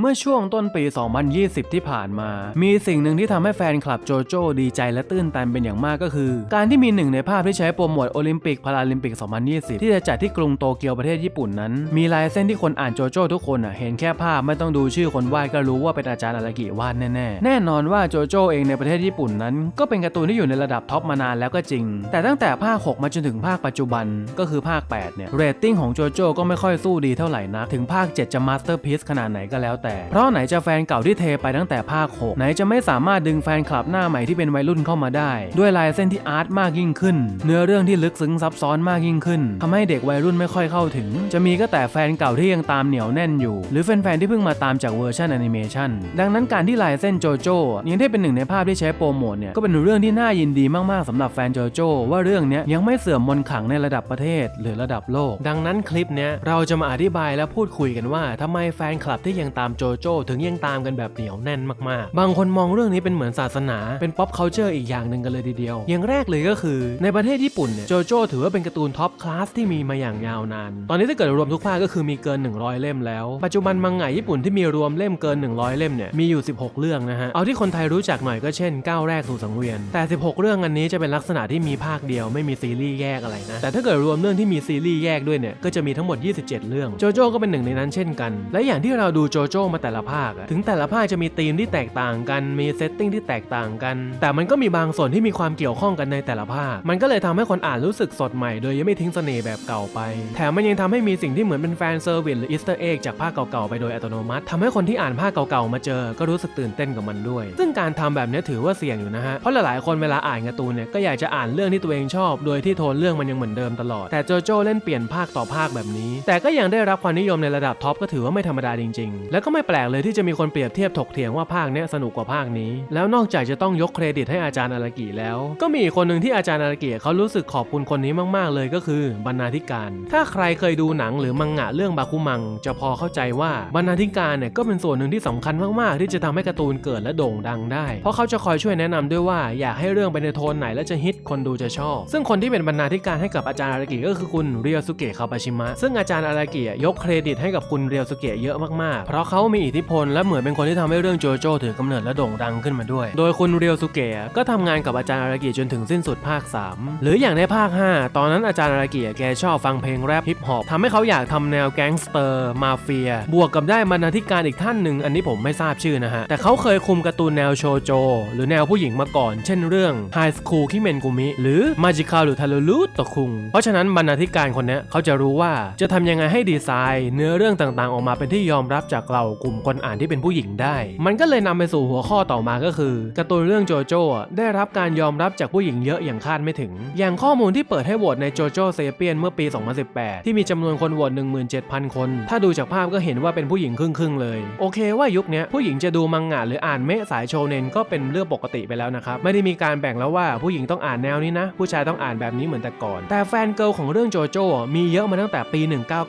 เมื่อช่วงต้นปี 2020 ที่ผ่านมา มีสิ่งหนึ่งที่ทำให้แฟนคลับโจโจ้ดีใจและตื้นตันเป็นอย่างมากก็คือ การที่มีหนึ่งในภาพที่ใช้โปรโมทโอลิมปิกพาราลิมปิก 2020 ที่จะจัดที่กรุงโตเกียวประเทศญี่ปุ่นนั้น มีลายเส้นที่คนอ่านโจโจ้ทุกคนเห็นแค่ภาพไม่ต้องดูชื่อคนวาดก็รู้ว่าเป็นอาจารย์อารากิวาดแน่ๆ แน่นอนว่าโจโจ้เองในประเทศญี่ปุ่นนั้น ก็เป็นการ์ตูนที่อยู่ในระดับท็อปมานานแล้วก็จริง แต่ตั้งแต่ภาค 6 มาจนถึงภาคปัจจุบันก็คือภาค 8 เนี่ยเรตติ้งของโจโจ้ก็ไม่ค่อยสู้ดีเท่าไหร่นะถึงภาค 7 จะมาสเตอร์พีซขนาดไหนก็แล้วแต่เพราะไหนจะแฟนเก่าที่เทไปตั้งแต่ภาค6ไหนจะไม่สามารถดึงแฟนคลับหน้าใหม่ที่เป็นวัยรุ่นเข้ามาได้ ด้วยลายเส้นที่อาร์ตมากยิ่งขึ้น เนื้อเรื่องที่ลึกซึ้งซับซ้อนมากยิ่งขึ้นทำให้เด็กวัยรุ่นไม่ค่อยเข้าถึง จะมีก็แต่แฟนเก่าที่ยังตามเหนียวแน่นอยู่ หรือแฟนๆที่เพิ่งมาตามจากเวอร์ชันแอนิเมชันดังนั้นการที่ลายเส้นโจโจ้ยังได้เป็นหนึ่งในภาพที่ใช้โปรโมทเนี่ยก็เป็นเรื่องที่น่ายินดีมากๆสำหรับแฟนโจโจ้ว่าเรื่องนี้ยังไม่เสื่อมมนขังในระดับประเทศหรือระดับโลก ดังนั้นคลิปเนี้ยเราจะมาอธิบายและพูดคุยกันว่าทำไมแฟนคลับที่ยังตามโจโจ้ถึงยังตามกันแบบเหนียวแน่นมากๆ บางคนมองเรื่องนี้เป็นเหมือนศาสนา เป็น pop culture อีกอย่างหนึ่งกันเลยทีเดียว อย่างแรกเลยก็คือ ในประเทศญี่ปุ่นเนี่ยโจโจ้ถือว่าเป็นการ์ตูนท็อปคลาสที่มีมาอย่างยาวนาน ตอนนี้ถ้าเกิดรวมทุกภาคก็คือมีเกิน 100 เล่มแล้ว ปัจจุบันมังงะญี่ปุ่นที่มีรวมเล่มเกิน 100 เล่มเนี่ยมีอยู่ 16 เรื่องนะฮะ เอาที่คนไทยรู้จักหน่อยก็เช่นก้าวแรกสู่สังเวียน แต่ 16 เรื่องอันนี้จะเป็นลักษณะที่มีภาคเดียวไม่มีซีรีส์แยกอะไรนะ แต่ถ้าเกิดรวมเรื่องที่มีซีรีส์แยกด้วยเนี่ยก็จะมีทั้งหมด 27 เรื่อง โจโจ้ก็เป็นหนึ่งในนั้นเช่นกัน และอย่างที่เราดูโจโจมาแต่ละภาคถึงแต่ละภาคจะมีธีมที่แตกต่างกันมีเซตติ้งที่แตกต่างกัน แต่มันก็มีบางส่วนที่มีความเกี่ยวข้องกันในแต่ละภาค มันก็เลยทำให้คนอ่านรู้สึกสดใหม่ โดยยังไม่ทิ้งเสน่ห์แบบเก่าไป แถมมันยังทำให้มีสิ่งที่เหมือนเป็นแฟนเซอร์วิสหรืออีสเตอร์เอ็กจากภาคเก่าๆไปโดยอัตโนมัติทำให้คนที่อ่านภาคเก่าๆมาเจอ ก็รู้สึกตื่นเต้นกับมันด้วย ซึ่งการทำแบบนี้ถือว่าเสี่ยงอยู่นะฮะ เพราะหลายๆคนเวลาอ่านการ์ตูนเนี่ยก็อยากจะอ่านเรื่องที่ตัวเองชอบ โดยที่โทนเรื่องมันยังเหมือนเดิมตลอด แต่โจโจ้เล่นเปลี่ยนภาคต่อภาคแบบนี้ แต่ก็ยังได้รับความนิยมในระดับท็อปก็ถือว่าไม่ธรรมดาจริง ๆ แล้วก็ไม่แปลกเลยที่จะมีคนเปรียบเทียบถกเถียงว่าภาคเนี้ยสนุกกว่าภาคนี้ แล้วนอกจากจะต้องยกเครดิตให้อาจารย์อารากิแล้ว ก็มีอีกคนหนึ่งที่อาจารย์อารากิเขารู้สึกขอบคุณคนนี้มากๆ เลยก็คือบรรณาธิการ ถ้าใครเคยดูหนังหรือมังงะเรื่องบาคุมัง จะพอเข้าใจว่าบรรณาธิการเนี่ยก็เป็นส่วนหนึ่งที่สำคัญมากๆ ที่จะทำให้การ์ตูนเกิดและโด่งดังได้ เพราะเขาจะคอยช่วยแนะนำด้วยว่าอยากให้เรื่องไปในโทนไหนและจะฮิตคนดูจะชอบ ซึ่งคนที่เป็นบรรณาธิการให้กับอาจารย์อารากิก็คือคุณเรียวสุเกะคาปาชิมะซึ่งอาจารย์อารากิยกเครดิตให้กับคุณเรียวสุเกะเยอะมากๆ เพราะเขาามีอิทธิพลและเหมือนเป็นคนที่ทำให้เรื่องโจโจ้ถือกำเนิดและโด่งดังขึ้นมาด้วย โดยคุณเรียวสุเกะก็ทำงานกับอาจารย์อารากิจนถึงสิ้นสุดภาค 3 หรืออย่างในภาค 5 ตอนนั้นอาจารย์อารากิแกชอบฟังเพลงแรปฮิปฮอปทำให้เขาอยากทำแนวแก๊งสเตอร์ มาเฟีย บวกกับได้บรรณาธิการอีกท่านหนึ่งอันนี้ผมไม่ทราบชื่อนะฮะ แต่เขาเคยคุมการ์ตูนแนวโชโจ หรือแนวผู้หญิงมาก่อน เช่นเรื่อง High School คิเมนกุมิหรือ Magical หรือ t a l u l u ตะคุง เพราะฉะนั้นบรรณาธิการคนเนี้ยเขาจะรู้ว่าจะทำยังไงให้ดีไซน์ เนื้อเรื่องต่างๆ ออกมาเป็นที่ยอมรับจากเรากลุ่มคนอ่านที่เป็นผู้หญิงได้ มันก็เลยนำไปสู่หัวข้อต่อมาก็คือการ์ตูนเรื่องโจโจ้ได้รับการยอมรับจากผู้หญิงเยอะอย่างคาดไม่ถึง อย่างข้อมูลที่เปิดให้โหวตในโจโจ้เซเปียนเมื่อปี 2018 ที่มีจำนวนคนโหวต17,000 คน ถ้าดูจากภาพก็เห็นว่าเป็นผู้หญิงครึ่งๆเลย โอเคว่ายุคนี้ผู้หญิงจะดูมังงะหรืออ่านเมะสายโชเนนก็เป็นเรื่องปกติไปแล้วนะครับไม่ได้มีการแบ่งแล้วว่าผู้หญิงต้องอ่านแนวนี้นะ ผู้ชายต้องอ่านแบบนี้เหมือนแต่ก่อน แต่แฟนเกิลของเรื่องโจโจ้มีเยอะมาตั้งแต่ปี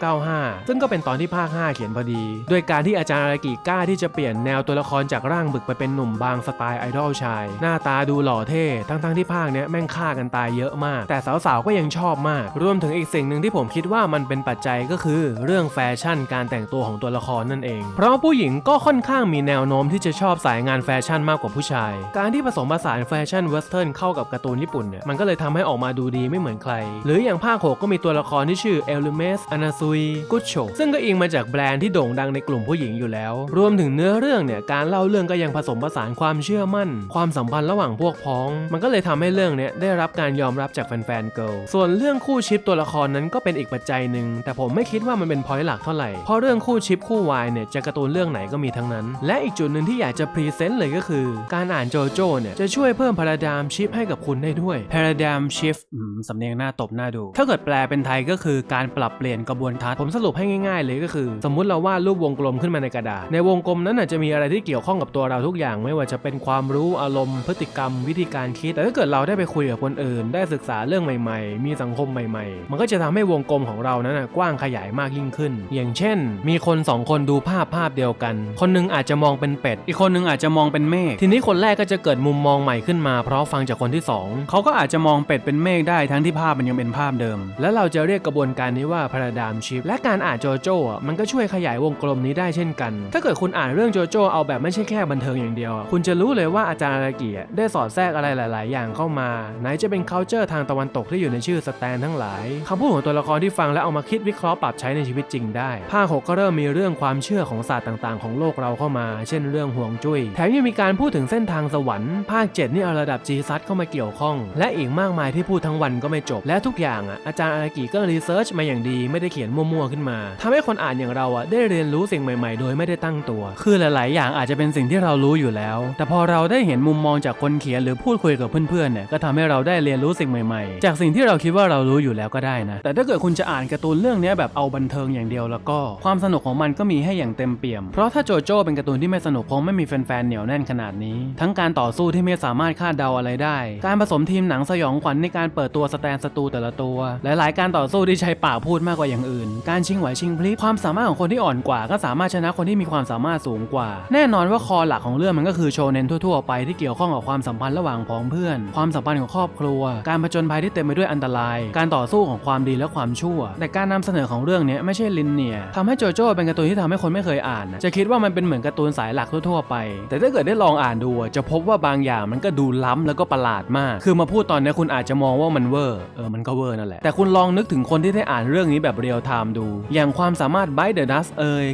1995 ซึ่งก็เป็นตอนที่ภาค 5 เขียนพอดี โดยการที่อาจารย์อารากิกล้าที่จะเปลี่ยนแนวตัวละครจากร่างบึกไปเป็นหนุ่มบางสไตล์ไอดอลชาย หน้าตาดูหล่อเท่ทั้งๆที่ภาคเนี้ยแม่งฆ่ากันตายเยอะมาก แต่สาวๆก็ยังชอบมาก รวมถึงอีกสิ่งหนึ่งที่ผมคิดว่ามันเป็นปัจจัยก็คือ เรื่องแฟชั่นการแต่งตัวของตัวละครนั่นเอง เพราะผู้หญิงก็ค่อนข้างมีแนวโน้มที่จะชอบสายงานแฟชั่นมากกว่าผู้ชาย การที่ผสมผสานแฟชั่นเวสเทิร์นเข้ากับการ์ตูนญี่ปุ่นเนี่ยมันก็เลยทำให้ออกมาดูดีไม่เหมือนใคร หรืออย่างภาค6ก็มีตัวละครที่ชื่อเอลลูเมสอนาซุยกุชโชซึ่งก็อิงมาจากแบรนด์ที่โด่งดังในกลุ่มผู้หญิงอยู่แล้ว รวมถึงเนื้อเรื่องเนี่ยการเล่าเรื่องก็ยังผสมผสานความเชื่อมั่น ความสัมพันธ์ระหว่างพวกพ้อง มันก็เลยทำให้เรื่องเนี้ยได้รับการยอมรับจากแฟนๆเกิลส่วนเรื่องคู่ชิปตัวละครนั้นก็เป็นอีกปัจจัยหนึ่งแต่ผมไม่คิดว่ามันเป็นพอยต์หลักเท่าไหร่เพราะเรื่องคู่ชิปคู่วายเนี่ยจะการ์ตูนเรื่องไหนก็มีทั้งนั้น และอีกจุดหนึ่งที่อยากจะพรีเซนต์เลยก็คือ การอ่านโจโจ้เนี่ยจะช่วยเพิ่มพาราดามชิปให้กับคุณได้ด้วย paradigm shift สำเนียงหน้าตบหน้าดู ถ้าเกิดแปลเป็นไทยก็คือการปรับเปลี่ยนกระบวนทัศน์ผมสรุปให้ง่ายๆ เลยก็คือ สมมุติเราวาดรูปวงกลมขึ้นมาในกระดาษ ในวงกลมนั้นนะจจะมีอะไรที่เกี่ยวข้องกับตัวเราทุกอย่าง ไม่ว่าจะเป็นความรู้อารมณ์ พฤติกรรม วิธีการคิด แต่ถ้าเกิดเราได้ไปคุยกับคนอื่น ได้ศึกษาเรื่องใหม่ ๆ มีสังคมใหม่ ๆ มันก็จะทำให้วงกลมของเรานั้นกว้างขยายมากยิ่งขึ้น อย่างเช่น มีคนสองคนดูภาพภาพเดียวกัน คนหนึงอาจจะมองเป็นเป็ด อีกคนหนึงอาจจะมองเป็นเมฆ ทีนี้คนแรกก็จะเกิดมุมมองใหม่ขึ้นมา เพราะฟังจากคนที่สองเขาก็อาจจะมองเป็ดเป็นเมฆได้ทั้งที่ภาพมันยังเป็นภาพเดิม และเราจะเรียกกระบวนการนี้ว่า paradigm shift และการอ่านโจโจ้มันก็ช่วยขยายวงกลมนี้ได้เช่นกัน ถ้าเกิดคุณอ่านเรื่องโจโจเอาแบบไม่ใช่แค่บันเทิงอย่างเดียว คุณจะรู้เลยว่าอาจารย์อารากิได้สอดแทรกอะไรหลาย ๆ อย่างเข้ามา ไหนจะเป็น culture ทางตะวันตกที่อยู่ในชื่อสแตนทั้งหลายคำพูดของตัวละครที่ฟังแล้วเอามาคิดวิเคราะห์ปรับใช้ในชีวิตจริงได้ภาคหกก็เริ่มมีเรื่องความเชื่อของศาสตร์ต่าง ๆ ของโลกเราเข้ามา เช่นเรื่องห่วงจุ้ยแถมยังมีการพูดถึงเส้นทางสวรรค์ภาค 7 นี่เอาระดับจีซัดเข้ามาเกี่ยวข้อง และอีกมากมายที่พูดทั้งวันก็ไม่จบ และทุกอย่างอะอาจารย์อารากิก็รีเสิร์ชมาอย่างดีไม่ได้เขียนมั่ว ๆ ขึ้นมาทำให้คนอ่านอย่างเราอะได้เรียนรู้สิ่งใหม่ ๆโดยไม่ได้ตั้งตัว คือหลาย ๆ อย่างอาจจะเป็นสิ่งที่เรารู้อยู่แล้ว แต่พอเราได้เห็นมุมมองจากคนเขียนหรือพูดคุยกับเพื่อน ๆ เนี่ยก็ทำให้เราได้เรียนรู้สิ่งใหม่ ๆ จากสิ่งที่เราคิดว่าเรารู้อยู่แล้วก็ได้นะ แต่ถ้าเกิดคุณจะอ่านการ์ตูนเรื่องนี้แบบเอาบันเทิงอย่างเดียวแล้วก็ความสนุกของมันก็มีให้อย่างเต็มเปี่ยม เพราะถ้าโจโจ้เป็นการ์ตูนที่ไม่สนุกคงไม่มีแฟน ๆ เหนียวแน่นขนาดนี้ ทั้งการต่อสู้ที่ไม่สามารถคาดเดาอะไรได้ การผสมทีมหนังสยองขวัญในการเปิดตัวสแตนศัตรูแต่ละตัว หลาย ๆ การต่อสู้ที่ใช้ปากพูดมากกว่าอย่างอื่น การชิงไหวชิงพลิบความสามารถของคนที่อ่อนกว่าก็สามารถชนะคนที่มีความสามารถสูงกว่า แน่นอนว่าคอหลักของเรื่องมันก็คือโชเน้นทั่ว ๆ ไปที่เกี่ยวข้องกับความสัมพันธ์ระหว่างพ้องเพื่อน ความสัมพันธ์ของครอบครัว การผจญภัยที่เต็มไปด้วยอันตราย การต่อสู้ของความดีและความชั่ว แต่การนำเสนอของเรื่องนี้ไม่ใช่ลินเนียทำให้โจโจ้เป็นการ์ตูนที่ทำให้คนไม่เคยอ่าน จะคิดว่ามันเป็นเหมือนการ์ตูนสายหลักทั่วๆไป แต่ถ้าเกิดได้ลองอ่านดู จะพบว่าบางอย่างมันก็ดูล้ำแล้วก็ประหลาดมาก คือมาพูดตอนนี้คุณอาจจะมองว่ามันเวอร์เออมันก็เวอร์นั่นแหละ แต่คุณลองนึกถึงคนที่ได้อ่านเรื่องนี้แบบเรียลไทม์ดู อย่างความสามารถ Bite the Dust เอ่ย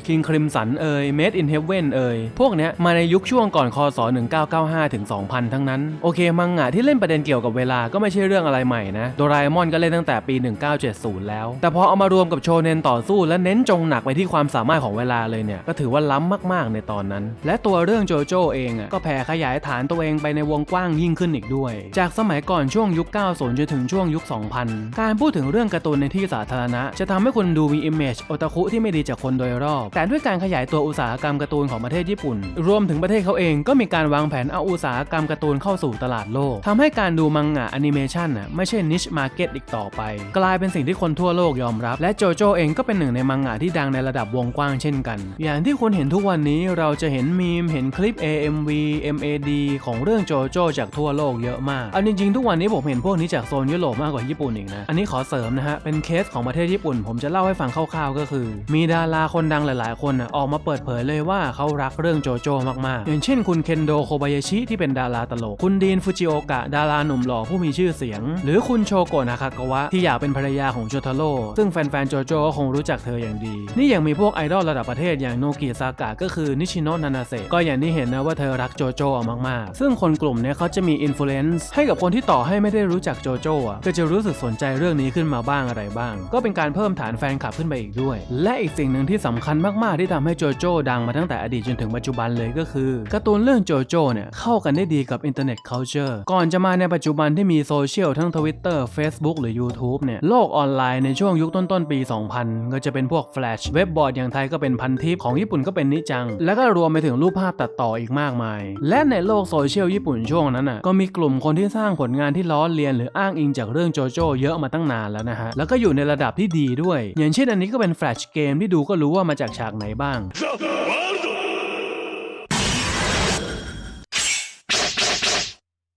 King Crimson เอ่ย Made in Heaven เอ่ย พวกเนี้ยมาในยุคช่วงก่อนคศ 1995ถึง2000 ทั้งนั้น โอเค มังงะที่เล่นประเด็นเกี่ยวกับเวลาก็ไม่ใช่เรื่องอะไรใหม่นะ โดราเอมอนก็เล่นตั้งแต่ปี 1970 แล้ว แต่พอเอามารวมกับโชเนนต่อสู้และเน้นจงหนักไปที่ความสามารถของเวลาเลยเนี่ย ก็ถือว่าล้ำมากๆ ในตอนนั้น และตัวเรื่องโจโจเองอะก็แผ่ขยายฐานตัวเองไปในวงกว้างยิ่งขึ้นอีกด้วย จากสมัยก่อนช่วงยุค 90 จนถึงช่วงยุค 2000 การพูดถึงเรื่องการ์ตูนในที่สาธารณะ จะทำให้คุณดูมีอิมเมจโอตาคุที่ไม่ดีจากคนโดยรอบ แต่ด้วยการขยายตัวอุตสาหกรรมการ์ตูนของประเทศญี่ปุ่น รวมถึงประเทศเขาเองก็มีการวางแผนเอาอุตสาหกรรมการ์ตูนเข้าสู่ตลาดโลกทำให้การดูมังงะแอนิเมชันน่ะไม่ใช่นิชมาร์เก็ตอีกต่อไป กลายเป็นสิ่งที่คนทั่วโลกยอมรับ และโจโจเองก็เป็นหนึ่งในมังงะที่ดังในระดับวงกว้างเช่นกัน อย่างที่คุณเห็นทุกวันนี้เราจะเห็นมีมเห็นคลิป AMV MAD ของเรื่องโจโจจากทั่วโลกเยอะมากเอาจริงๆทุกวันนี้ผมเห็นพวกนี้จากโซนยุโรปมากกว่าญี่ปุ่นอีกนะ อันนี้ขอเสริมนะฮะ เป็นเคสของประเทศญี่ปุ่น ผมจะเล่าให้ฟังคร่าวๆก็คือ มีดาราคนดังหลายๆ คนนะออกมาเปิดเผยเลยว่าเขารักเรื่องโจโจมากๆ อย่างเช่นคุณเคนโดโคบายาชิที่เป็นดาราตลก คุณดีนฟูจิโอกะดาราหนุ่มหล่อผู้มีชื่อเสียง หรือคุณโชโกะนาคากาวะที่อยากเป็นภรรยาของโจทาโร่ซึ่งแฟนๆโจโจก็คงรู้จักเธออย่างดี นี่ยังมีพวกไอดอลระดับประเทศอย่างโนกิซากะก็คือนิชิโนะนานาเซะก็อย่างที่เห็นนะว่าเธอรักโจโจมากๆ ซึ่งคนกลุ่มเนี้ยเขาจะมีอิ f l u e n c e ให้กับคนที่ต่อให้ไม่ได้รู้จักโจโจอะก็จะรู้สึกสนใจเรื่องนี้ขึ้นมาบ้างอะไรบ้าง ก็เป็นการเพิ่มฐานแฟนคลับขึ้นไปอีกด้วย และอีกสิ่งหนึ่งที่สำคัญมากๆที่ทำให้โจโจ้ดังมาตั้งแต่อดีตจนถึงปัจจุบันเลยก็คือการ์ตูนเรื่องโจโจ้เนี่ยเข้ากันได้ดีกับอินเทอร์เน็ต culture ก่อนจะมาในปัจจุบันที่มีโซเชียลทั้ง Twitter Facebook หรือ YouTube เนี่ยโลกออนไลน์ในช่วงยุคต้นๆปี 2000 ก็จะเป็นพวก Flash เว็บบอร์ดอย่างไทยก็เป็นพันทิปของญี่ปุ่นก็เป็นนิจัง แล้วก็รวมไปถึงรูปภาพตัดต่ออีกมากมาย และในโลกโซเชียลญี่ปุ่นช่วงนั้นน่ะก็มีกลุ่มคนที่สร้างผลงานที่ล้อเลียน หรืออ้างอิงจากเรื่องโจโจ้เยอะมาตั้งนานแล้วนะฮะแล้วก็อยู่ในระดับที่ดีด้วย อย่างเช่นอันนี้ก็เป็นแฟลชเกมที่ดูก็รู้ว่ามาจากฉากไหนบ้างワールド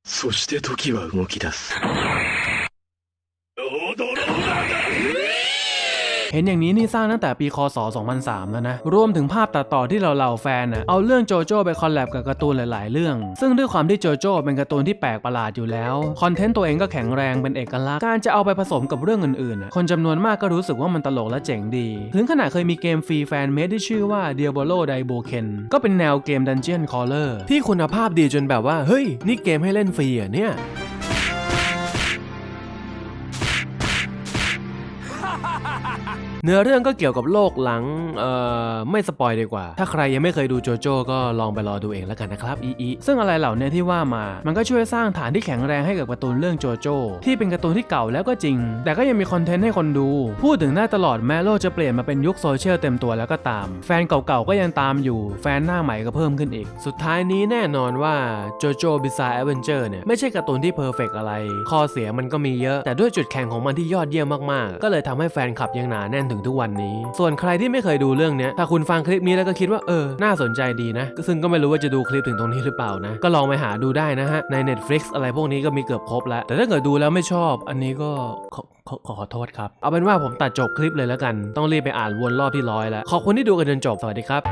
そして時は動き出す。 เห็นอย่างนี้นี่สร้างตั้งแต่ปีคศ 2003 แล้วนะ รวมถึงภาพตัดต่อที่เราเหล่าแฟนน่ะเอาเรื่องโจโจ้ไปคอลแลบกับการ์ตูนหลาย ๆ เรื่อง ซึ่งด้วยความที่โจโจ้เป็นการ์ตูนที่แปลกประหลาดอยู่แล้ว คอนเทนต์ตัวเองก็แข็งแรงเป็นเอกลักษณ์ การจะเอาไปผสมกับเรื่องอื่น ๆ คนจำนวนมากก็รู้สึกว่ามันตลกและเจ๋งดี ถึงขนาดเคยมีเกมฟรีแฟนเมดที่ชื่อว่า Diablo d i b o k e n ก็เป็นแนวเกม Dungeon Crawler ที่คุณภาพดีจนแบบว่า เฮ้ย นี่เกมให้เล่นฟรีอะเนี่ย เนื้อเรื่องก็เกี่ยวกับโลกหลัง เอ่อ ไม่สปอยดีกว่า ถ้าใครยังไม่เคยดูโจโจ้ก็ลองไปรอดูเองแล้วกันนะครับ อีอีซึ่งอะไรเหล่านี้ที่ว่ามา มันก็ช่วยสร้างฐานที่แข็งแรงให้กับการ์ตูนเรื่องโจโจ้ที่เป็นการ์ตูนที่เก่าแล้วก็จริง แต่ก็ยังมีคอนเทนต์ให้คนดู พูดถึงได้ตลอดแม้โลกจะเปลี่ยนมาเป็นยุคโซเชียลเต็มตัวแล้วก็ตาม แฟนเก่าๆก็ยังตามอยู่ แฟนหน้าใหม่ก็เพิ่มขึ้นอีก สุดท้ายนี้แน่นอนว่าโจโจ้บิซาร์แอเวนเจอร์เนี่ยไม่ใช่การ์ตูนที่เพอร์เฟกอะไร ข้อเสียมันก็มีเยอะ แต่ด้วยจุดแข็งของมันที่ยอดเยี่ยมมากๆ ก็เลยทำให้แฟนคลับยังหนาแน่นถึงทุกวันนี้ ส่วนใครที่ไม่เคยดูเรื่องนี้ถ้าคุณฟังคลิปนี้แล้วก็คิดว่าเออ น่าสนใจดีนะ ซึ่งก็ไม่รู้ว่าจะดูคลิปถึงตรงนี้หรือเปล่านะ ก็ลองไปหาดูได้นะฮะ ใน Netflix อะไรพวกนี้ก็มีเกือบครบแล้ว แต่ถ้าเกิดดูแล้วไม่ชอบ อันนี้ก็ขอขอขอขอโทษครับ เอาเป็นว่าผมตัดจบคลิปเลยแล้วกัน ต้องรีบไปอ่านวนรอบที่ร้อยแล้ว ขอบคุณที่ดูกันจนจบ สวัสดีครับ